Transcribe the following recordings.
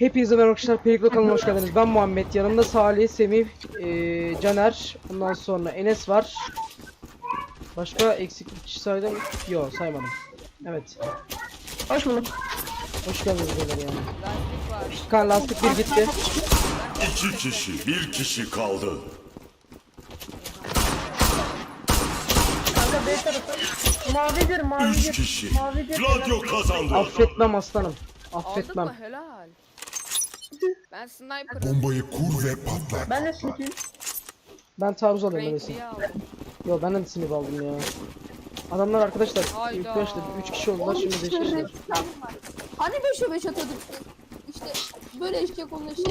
Hepinize merhaba arkadaşlar. Periklo kanalına hoş geldiniz. Ben Muhammed. Yanımda Salih, Semih, eee, Caner. Ondan sonra Enes var. Başka eksik bir kişi saydım. Yok saymadım. Evet. Hoş bulduk. Hoş geldiniz beyler yani. Lastik var. Kan lastik bir gitti. İki kişi, bir kişi kaldı. Kanka B tarafı. Mavidir, mavidir. Üç kişi. Mavidir. Radyo kazandı. Affetmem aslanım. Aldın Affetmem. mı? Helal. Ben sniper'ım. Bombayı kur ve patlat. Ben de sikiyim. Ben taarruz alıyorum öyleyse. Renkliyi aldım. Yo ben de sinip aldım ya. Adamlar arkadaşlar Hayda. başta 3 kişi oldular şimdi 5 kişi. Hani 5'e 5 atıyorduk? İşte böyle eşek onun eşek.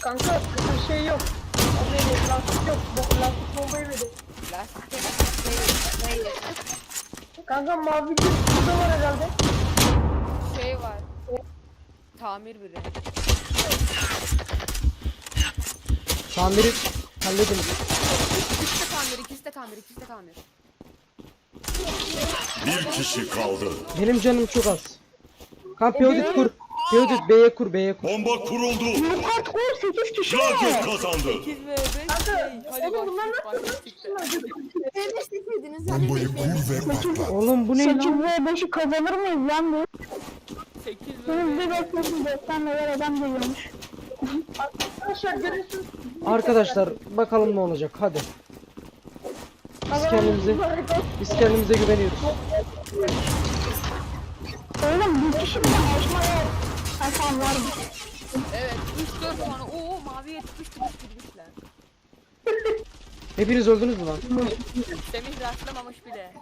Kanka bir şey yok. Abi lastik yok. Bo lastik bombayı verdi. Lastik Kanka mavidir. Burada var herhalde. Var. Tamir biri. Tamiri halledin. İkisi de tamir, ikisi de tamir, ikisi de tamir. Bir kişi kaldı. Benim canım çok az. Kan Piyodit kur. Piyodit B'ye kur B'ye kur. Bomba kuruldu. Yok artık oğlum 8 kişi Radyo kazandı. 8 ve 5 şey. Hadi Oğlum bunlar başlık nasıl başlık. Bombayı 5'e kur ve patlat. Oğlum bu ne 8 lan? ve 5'i kazanır mıyız lan bu? 8 Benim ve bir 5. beklesin 4 neler adam geliyormuş. Arkadaşlar görüyorsunuz. Arkadaşlar bakalım ne olacak hadi. Biz kendimize biz kendimize güveniyoruz. Oğlum bir kişi bile Hasan var. Evet 3-4 tane. Oo maviye tutuştu bitirmişler. Hepiniz öldünüz mü lan? Semih rastlamamış bile.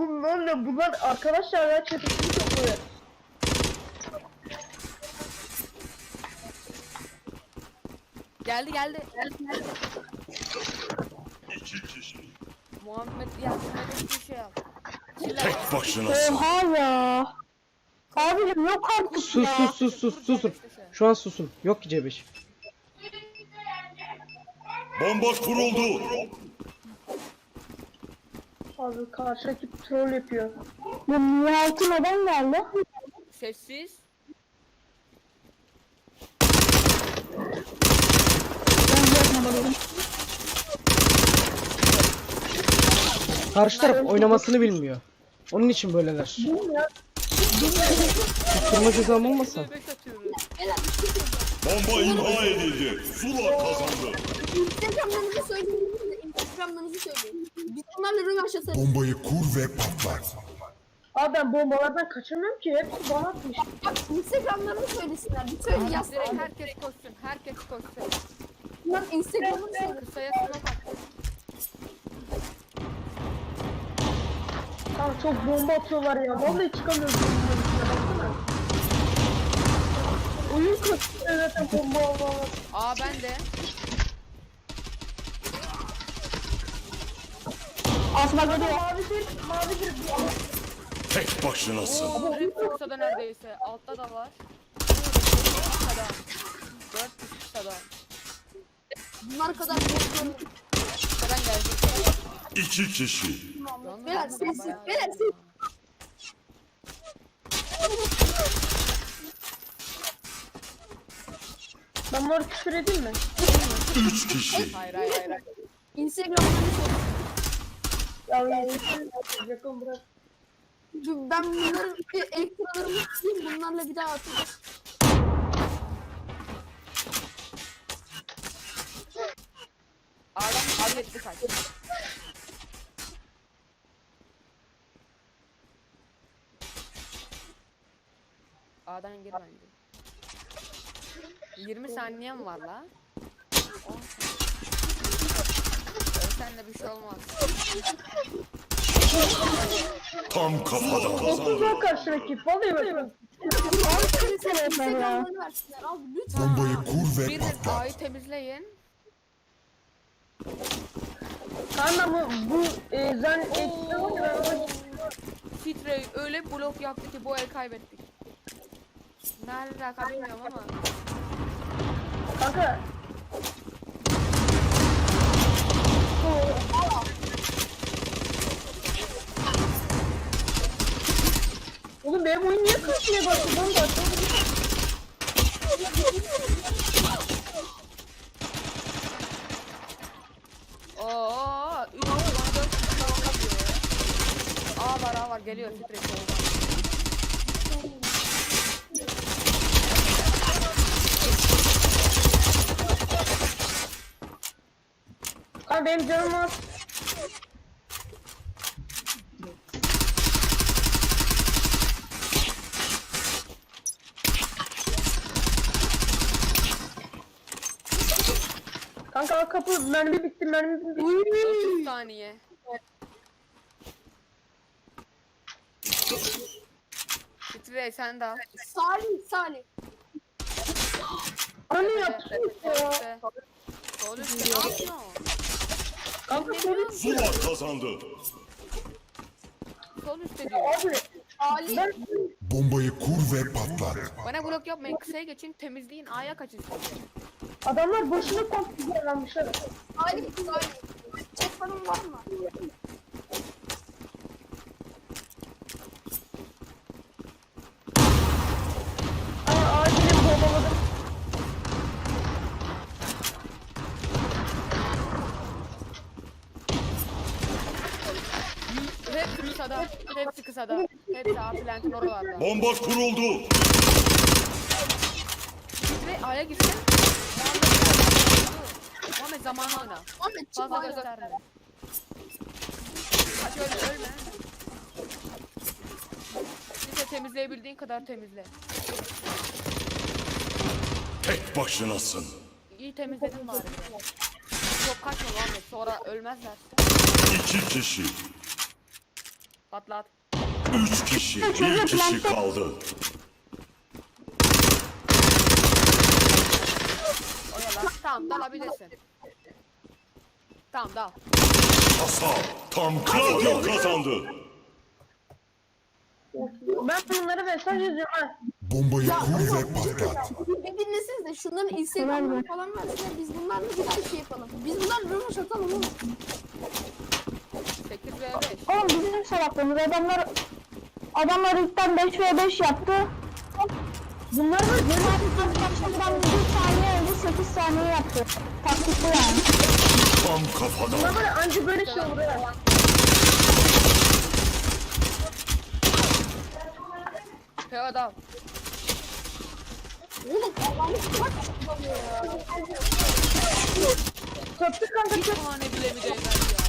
Oğlum böyle bunlar arkadaşlar ya çetesini topluyor. Geldi geldi. İki kişi. Muhammed yardım bir şey. Silah. Tek başınasın. Oha ya. Abicim yok artık Sus ya. sus sus sus susun. Şu an susun. Yok ki C5. Bomba kuruldu. Abi karşı rakip troll yapıyor. Bu niye altın adam geldi? Sessiz. Karşı taraf oynamasını bilmiyor. Onun için böyleler. Tutturma cezam olmasa. 5 atıyoruz. Bomba imha edildi. Zula kazandı. Instagram'larınızı söyleyin. Instagram'larınızı söyleyin. Biz onlarla rövanş atarız. Bombayı kur ve patlat. Abi ben bombalardan kaçamıyorum ki. Hepsi bana atmış. Bak Instagram'larını söylesinler. Bir söyleyin Direkt yazsın. herkes koşsun. Herkes koşsun. Bunlar Instagram'ını söylesin. Kısaya smoke at. Tamam çok bomba atıyorlar ya. Vallahi çıkamıyorum. Baksana. Oyun kasıyor zaten bomba var. Aa ben de. Asma geliyor. Mavidir, mavidir. Tek başınasın. Hep kısada neredeyse. Altta da var. Kısada. 4 kısada. Bunlar kadar korkuyorum. Kısadan geldi. İki kişi. Beyler sessiz. Beyler sessiz. Ben bunları küfür edeyim mi? Üç kişi. Hayır hayır hayır. Instagram'larını söylesin. Ya yakın, yakın bırak. Çünkü Ben bunların bir ekstralarını sileyim. Bunlarla bir daha atacağım. Adam halletti kaç. A'dan gir bence. 20 saniyem var la. 10 Ölsen de bir şey olmaz. Tam kafadan Çok kazandı. güzel karşı rakip. Vallahi bak. Al senin senin Instagram'larını versinler. Al lütfen. Bombayı kur ve patlat. A'yı temizleyin. Kanka bu, bu e, zan ekstra var ya, ben ona- Titre öyle bir blok yaptı ki bu el kaybettik. Ne alaka bilmiyorum ama. Kanka. Oğlum benim oyun niye başladı? Ben de açamadım. Oo, 3 bana 4 kişi bakıyor ya. A var A var geliyor stres oldu. Abi benim canım var. Kanka kapı mermi bitti mermi bitti. 30 saniye. Stres sen de al. Salih Salih. Bana ne Tepede, yaptın ya? üstte ne yapıyorsun? Kanka sorun. Zula kazandı. Sol üstte diyor. Abi Salih. ben Bombayı kur ve patlat. Bana blok yapmayın kısaya geçin temizleyin A'ya kaçın adamlar boşuna komp. Salih. Salih. Chat fanın var mı? Aa acilim bombaladım. Hepsi kısada. Hepsi kısada. Hepsi A plantin oralarda. Bomba kuruldu. Ve A'ya gitsin. Muhammed zamanı oyna. Ahmet çık Fazla gösterme. Hadi ölme ölme. Size temizleyebildiğin kadar temizle. Tek başınasın. İyi temizledin bari. Çok kaçma Muhammed sonra ölmezler. İki kişi. Patlat. Üç kişi. Bir kişi kaldı. Oyala. Tamam dalabilirsin. Tamam dal. Hasar. Tam Gladio kazandı. Ben bunlara mesaj yazıyorum ha. Bombayı kur ve patlat. Bir dinlesiniz de şunların Instagram'ları falan versene biz bunlarla bir şey yapalım. Biz bunlarla rövanş atalım oğlum. 8 ve 5. Oğlum bizim salaklığımız adamlar adamlar ilkten 5 ve 5 yaptı. Bunlar da Cenab-ı başlamadan 1 saniye önce 8 saniye yaptı. Taktikli yani. Tam kafadan. Bunlar böyle anca böyle şey olur ya. Dal. Oğlum Allah'ını kaç kullanıyor ya. Köprü kanka Bir tane bile mi değmez ya.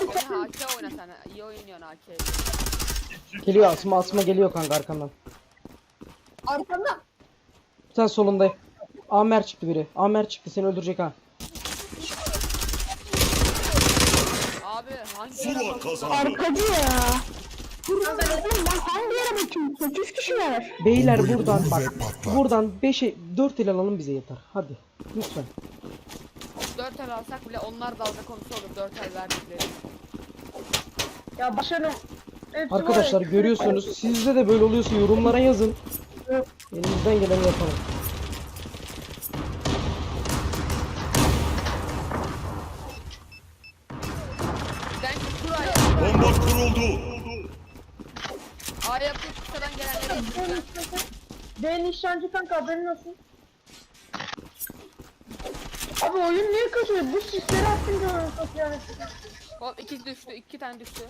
Beni AK oyna sen. İyi oynuyorsun AK. Geliyor asma asma geliyor kanka arkandan. Arkanda. Bir tane solunda. Amer çıktı biri. Amer çıktı seni öldürecek ha. Abi hangi Zula kazandı. Arkacı ya. Oğlum ben hangi yere bakayım? 8 kişi var. Beyler buradan bak. Buradan 5'e 4 el alalım bize yeter. Hadi. Lütfen. 4 el alsak bile onlar dalga konusu olur 4 el verdikleri. Ya başarım. Hepsi var ya. Arkadaşlar görüyorsunuz. Sizde de böyle oluyorsa yorumlara yazın. Elimizden geleni yapalım. Bomba kuruldu. A'ya yapıp kısadan gelenleri öldüreceksin. Ben nişancı kanka haberin olsun. Abi oyun niye kasıyor? Bu sisleri attınca oyun kasıyor yani. Hop 2 düştü 2 tane düştü.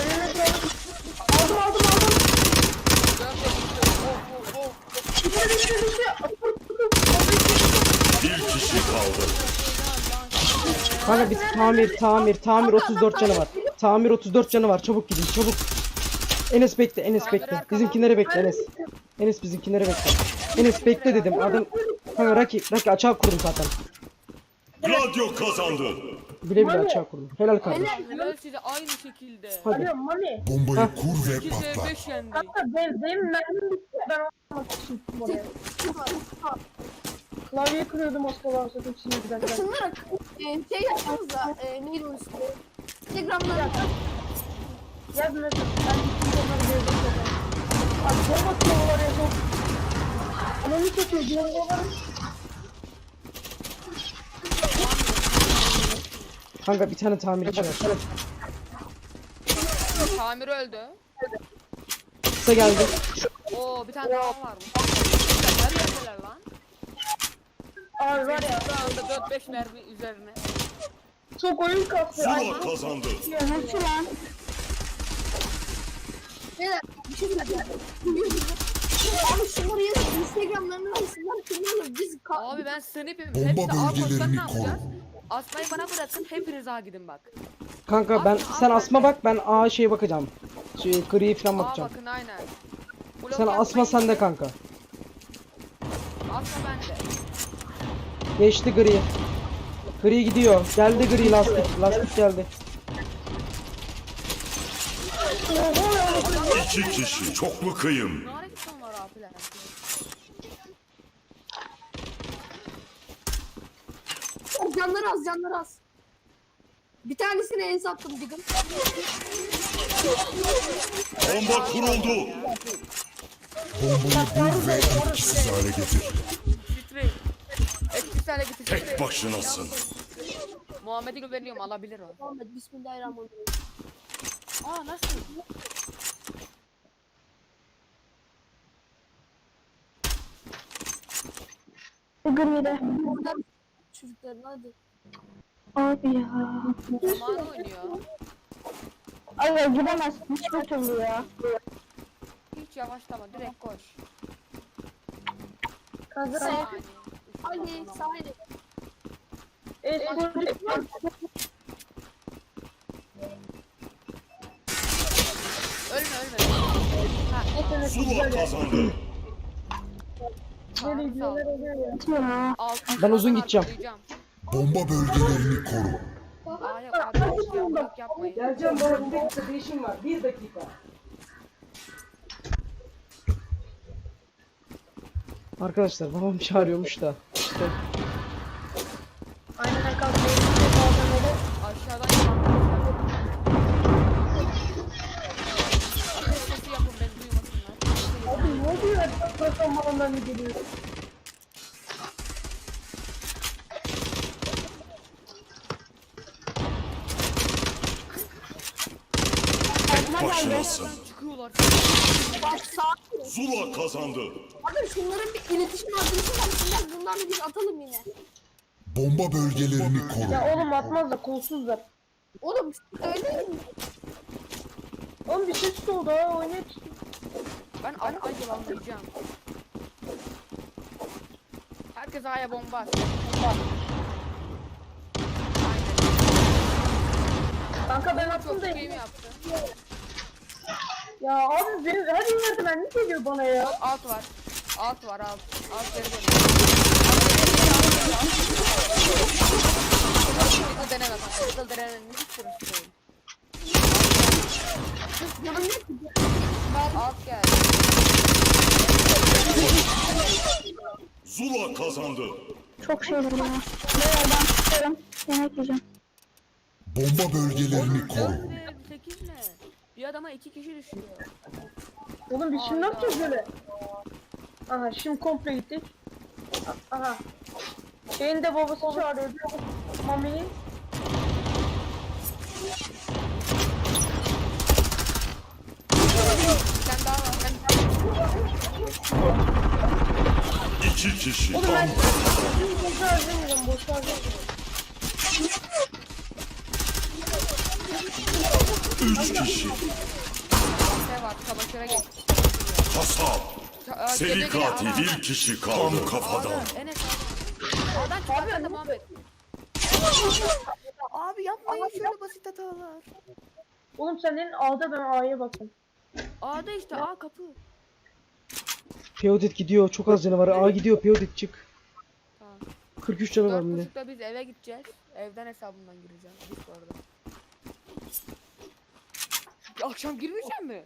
Önüne doğru. Aldım aldım aldım. 4 de düştü. Of of of. Düştü düştü düştü. Bir kişi kaldı. Kanka biz tamir tamir tamir 34 canı var. Tamir 34 canı var. Çabuk gidin çabuk. Enes bekle Enes bekle. Bizimkileri bekle Enes. Enes bizimkileri bekle. Enes bekle dedim. Adam Kanka Raki Raki açığa kurdum zaten. Gladio kazandı. Bile bile açığa kurdum. Helal kardeşim. Helal size aynı şekilde. Hadi. Alo Mami. Bombayı kur ve 2 patlat. 5 yendi. Kanka ben, benim mermim bitti. Ben olmak için oraya. Klavye kırıyordum az kala satayım şimdi bir dakika. Şunlara e, şey yapsanız da e, neydi o ismi? Instagram'dan Yaz mesela. Ben gittim onları gördüm. Abi bomba atıyorlar ya çok. Ananı çekiyor bombaları. Kanka bir tane tamirci var. Tamir öldü. Kısa geldi. Oo bir tane daha var. Nerede yapıyorlar lan? Abi var ya Şu anda 4-5 mermi üzerine. çok oyun kaptı. Zula kazandı. Nasıl lan? Beyler bir şey diyeceğim. Abi şunları yazın. Instagramlarını alsınlar. Abi ben snipim. Bomba bölgelerini yapacağız? Asmayı bana bırakın hepiniz A gidin bak. Kanka ben sen asma bak ben A şeye bakacağım. Şey gri falan A bakacağım. bakın aynen. Blok Sen asma yapmayın. sende kanka. Asma bende. Geçti gri. Gri gidiyor. Geldi gri lastik. Lastik geldi. İki kişi çoklu kıyım. Ne hareket onlar abiler? Canları az canları az. Bir tanesine en sattım digim. Bomba kuruldu. Bombayı bul ve etkisiz hale getir. Titreyin. Etkisiz hale getir. Tek başınasın. Muhammed'e güveniyorum alabilir o. Muhammed bismillahirrahmanirrahim. Aa nasıl? Gri Buradan çocukların hadi. Abi ya. Zaman oynuyor. Ay giremezsin hiçbir türlü ya. Hiç yavaşlama direkt koş. Kanka Sen- Saniye. Hadi sahile. espor Ölme ölme. Ha, Zula kazandı. Ya. Ben uzun gideceğim. atlayacağım. Bomba bölgelerini koru. Aa yok arkadaşlar blok yapmayın. Geleceğim baba bir dakika bir işim var. Bir dakika. Arkadaşlar babam çağırıyormuş da. İşte Mikrofon malından mı geliyor? Sağ. Zula kazandı. Abi şunların bir iletişim adresi versinler. Bunlarla biz atalım yine. Bomba bölgelerini koru. Ya oğlum atmaz da kolsuzlar. Oğlum öyle mi? Oğlum bir ses oldu ha oynayıp. Ben arkayı yılanlayacağım. Herkes A'ya bomba at. Kanka ben Çok attım da. iyi mi yaptı? Ya abi benim her yerde ben ne geliyor bana ya? Alt var. Alt var alt. Alt geri dönüyor. Hızlı deneme bak. Hızlı denemenin hiç sırası değil. Canım yok ki. Alt geldi. Zula kazandı. Çok şey var ya. Beyler ben çıkarım. Yemek yiyeceğim. Bomba bölgelerini koru. 4 ne? 8 ne? Bir adama 2 kişi düşüyor. Oğlum biz şimdi ne yapacağız böyle? Aha şimdi komple gittik. Aha. Şeyin de babası çağırıyordu. Mami'yi. Bir tane daha var. İki kişi Oğlum ben boş harcamayacağım boş harcamayacağım. üç kişi. var. Kasap. Aa, Seri katil bir kişi kaldı. Tam kafadan. A'dan, Enes A'dan. Muhammed. Abi yapmayın şöyle basit hatalar. Oğlum sen dedin A'da ben A'ya baktım. A'da işte A kapı. Peodit gidiyor. Çok az canı var. A gidiyor. Peodit çık. Tamam. 43 canı var bende. buçukta biz eve gideceğiz. Evden hesabından gireceğim. Biz bu arada. Akşam girmeyecek mi?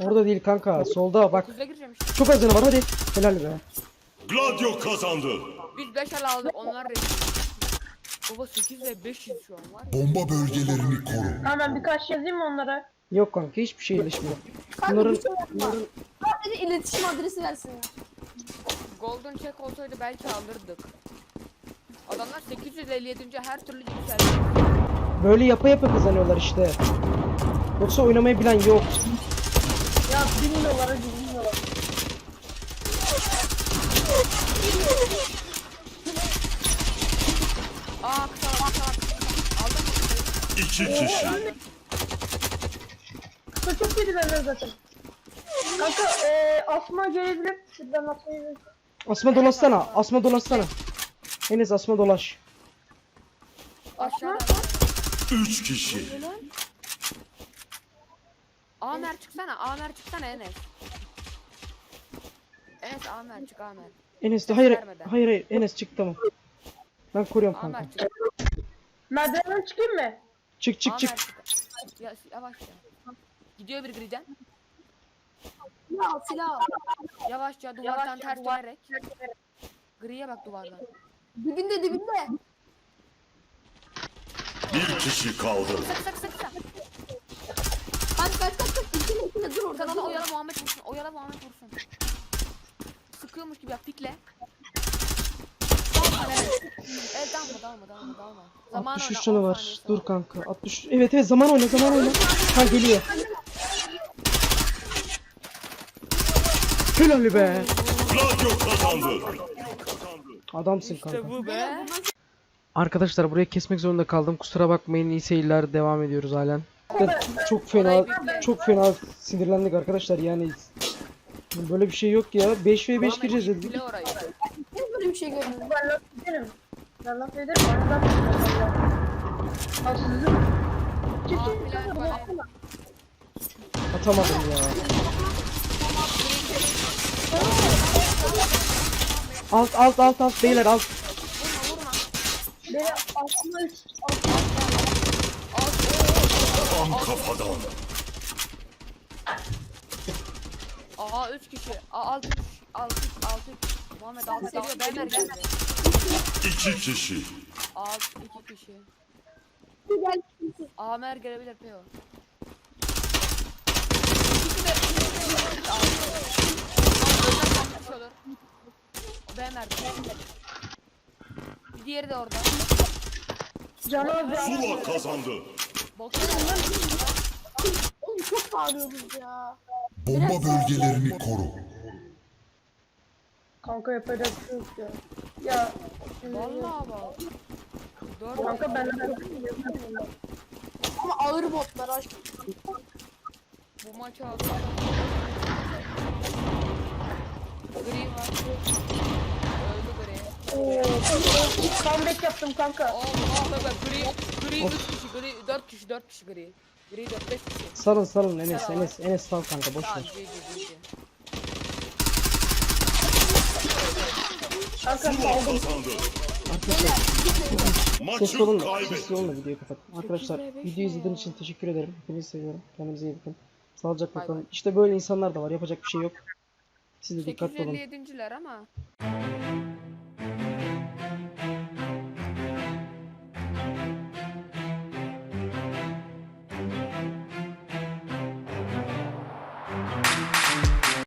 Orada değil kanka. Solda bak. Kuzla gireceğim işte. Çok az canı var hadi. Helal be. Gladio kazandı. Biz 5 el aldık onlar rezil. Baba 8 ve 500 şu an var ya. Bomba bölgelerini koru. Tamam ben birkaç şey yazayım mı onlara? Yok kanka hiçbir şey ilişmiyor. Kanka Bunların, bir şey yapma. Sadece iletişim adresi versinler. Golden check olsaydı belki alırdık. Adamlar 857. her türlü yükseldi. Böyle yapa yapa kazanıyorlar işte. Yoksa oynamayı bilen yok. Ya bilmiyorlar hadi bilmiyorlar. Aa kısa. Aldın mı kısayı? İki kişi. Kısa çok yedi benden zaten. Kanka eee asma gelebilir. Şuradan atmayı Asma dolaşsana. Asma dolaşsana. Enes asma dolaş. Aşağıda. Üç kişi. Amer çıksana. Amer çıksana Enes. Enes Amer çık Amer. Enes de hayır Vermeden. hayır hayır Enes çık tamam. Ben koruyorum kanka. Amer çık. Merdivenden çıkayım mı? Çık çık çık. Amer çık. Ya, yavaş ya. Gidiyor bir griden. Silah silah. Yavaşça duvardan ters dönerek. Griye bak duvardan. Dibinde dibinde. Bir kişi kaldı. Kısa kısa kısa kısa. Hadi kaç kaç kaç. İçine içine dur orada. Orada. oyala Muhammed vursun. Oyala Muhammed vursun. Sıkıyormuş gibi yap pikle. Dalma evet. Evet dalma dalma dalma dalma. Zaman 63 oyna, canı 10 var. saniyesi Dur kanka. 60. Evet evet zaman oyna zaman oyna. Ha geliyor. Helal be. Gladio kazandı. Adamsın kanka. İşte bu be. Arkadaşlar buraya kesmek zorunda kaldım. Kusura bakmayın. iyi seyirler. Devam ediyoruz halen. Çok fena çok fena sinirlendik arkadaşlar yani. Böyle bir şey yok ya. 5 v 5 gireceğiz dedik. Bile orayı. Hiç böyle bir şey görmedim. Ben laf ederim. Ben laf ederim. Bilal çık. bana. baksana. Atamadım ya. Alt alt alt alt beyler alt. Vurma vurma. Beni aslında üç. Tam kafadan. Aa 3 kişi. Aa 6 kişi. 6 6 Muhammed 6 geliyor. Bener geldi. İki kişi. 6 2 kişi. Gel. Amer gelebilir Peo. İkisi de ikisi de Aa. Bener'de. Bir diğeri de orada. Canavar Zula kazandı. Boksana. Oğlum çok bağırıyoruz ya. Bomba bölgelerini koru. Kanka yapacak bir şey yok ya. Ya. Vallahi bak. 4 Kanka ben Ama ağır botlar aşk. bu maçı aldı. Gri var. Öldü Gri. comeback yaptım kanka. Allah be gri. Gri 3 kişi. Gri 4 kişi 4 kişi gri. Gri 4 5 kişi. Salın salın Enes Enes Enes sal kanka boş Tamam ver. GG GG. Kanka Zula kazandı. Ses Maçı olun da videoyu kapat. Arkadaşlar videoyu izlediğiniz için teşekkür ederim. Hepinizi seviyorum. Kendinize iyi bakın. Sağlıcakla Bay kalın. bay. İşte böyle insanlar da var. Yapacak bir şey yok. Siz de dikkatli olun. 857'ciler ama.